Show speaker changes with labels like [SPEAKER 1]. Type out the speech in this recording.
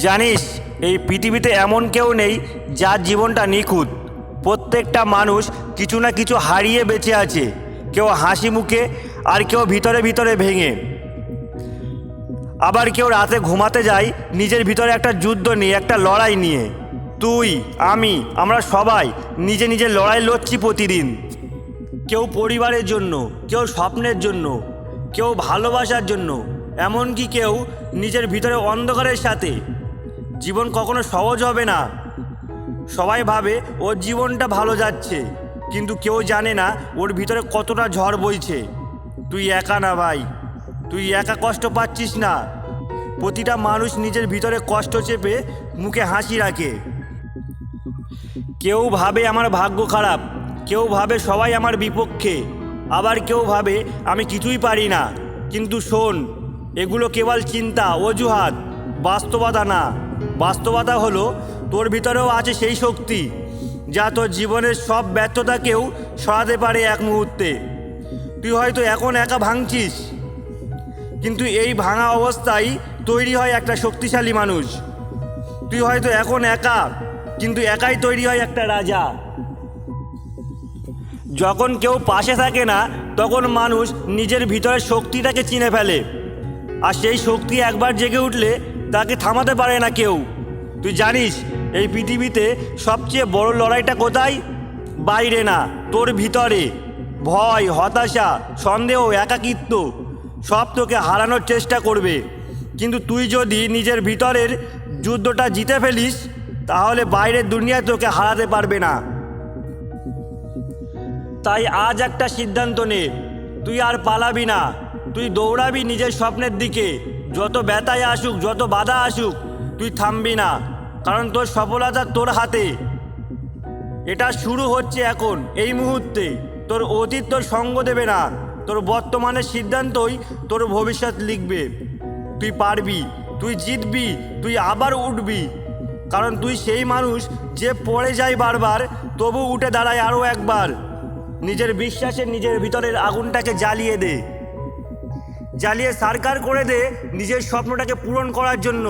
[SPEAKER 1] জানিস, এই পৃথিবীতে এমন কেউ নেই যার জীবনটা নিখুঁত। প্রত্যেকটা মানুষ কিছু না কিছু হারিয়ে বেঁচে আছে, কেউ হাসি মুখে আর কেউ ভিতরে ভিতরে ভেঙে। আবার কেউ রাতে ঘুমাতে যায় নিজের ভিতরে একটা যুদ্ধ নিয়ে, একটা লড়াই নিয়ে। তুই, আমি, আমরা সবাই নিজে নিজে লড়াই লড়ছি প্রতিদিন। কেউ পরিবারের জন্য, কেউ স্বপ্নের জন্য, কেউ ভালোবাসার জন্য, এমনকি কেউ নিজের ভিতরে অন্ধকারের সাথে। জীবন কখনো সহজ হবে না। সবাই ভাবে ওর জীবনটা ভালো যাচ্ছে, কিন্তু কেউ জানে না ওর ভিতরে কতটা ঝড় বইছে। তুই একা না ভাই, তুই একা কষ্ট পাচ্ছিস না। প্রতিটা মানুষ নিজের ভিতরে কষ্ট চেপে মুখে হাসি রাখে। কেউ ভাবে আমার ভাগ্য খারাপ, কেউ ভাবে সবাই আমার বিপক্ষে, আবার কেউ ভাবে আমি কিছুই পারি না। কিন্তু শোন, এগুলো কেবল চিন্তা, অজুহাত, বাস্তবতা না। বাস্তবতা হলো, তোর ভিতরেও আছে সেই শক্তি, যা তোর জীবনের সব ব্যর্থতাকেও সরাতে পারে এক মুহূর্তে। তুই হয়তো এখন একা ভাঙছিস, কিন্তু এই ভাঙা অবস্থায় তৈরি হয় একটা শক্তিশালী মানুষ। তুই হয়তো এখন একা, কিন্তু একাই তৈরি হয় একটা রাজা। যখন কেউ পাশে থাকে না, তখন মানুষ নিজের ভিতরের শক্তিটাকে চিনে ফেলে, আর সেই শক্তি একবার জেগে উঠলে তাকে থামাতে পারে না কেউ। তুই জানিস, এই পৃথিবীতে সবচেয়ে বড় লড়াইটা কোথায়? বাইরে না, তোর ভিতরে। ভয়, হতাশা, সন্দেহ, একাকিত্ব, সব তোকে হারানোর চেষ্টা করবে। কিন্তু তুই যদি নিজের ভিতরের যুদ্ধটা জিতে ফেলিস, তাহলে বাইরের দুনিয়ায় তোকে হারাতে পারবে না। তাই আজ একটা সিদ্ধান্ত নে, তুই আর পালাবি না। তুই দৌড়াবি নিজের স্বপ্নের দিকে। যত ব্যথায় আসুক, যত বাধা আসুক তুই থামবি না, কারণ তোর সফলতা তোর হাতে। এটা শুরু হচ্ছে এখন, এই মুহূর্তে। তোর অতীত তোর সঙ্গ দেবে না, তোর বর্তমানের সিদ্ধান্তই তোর ভবিষ্যৎ লিখবে। তুই পারবি, তুই জিতবি, তুই আবার উঠবি। কারণ তুই সেই মানুষ যে পড়ে যায় বারবার, তবু উঠে দাঁড়ায় আরও একবার। নিজের বিশ্বাসে নিজের ভিতরের আগুনটাকে জ্বালিয়ে দে। জ্বালিয়ে সারকার করে দে নিজের স্বপ্নটাকে পূরণ করার জন্য।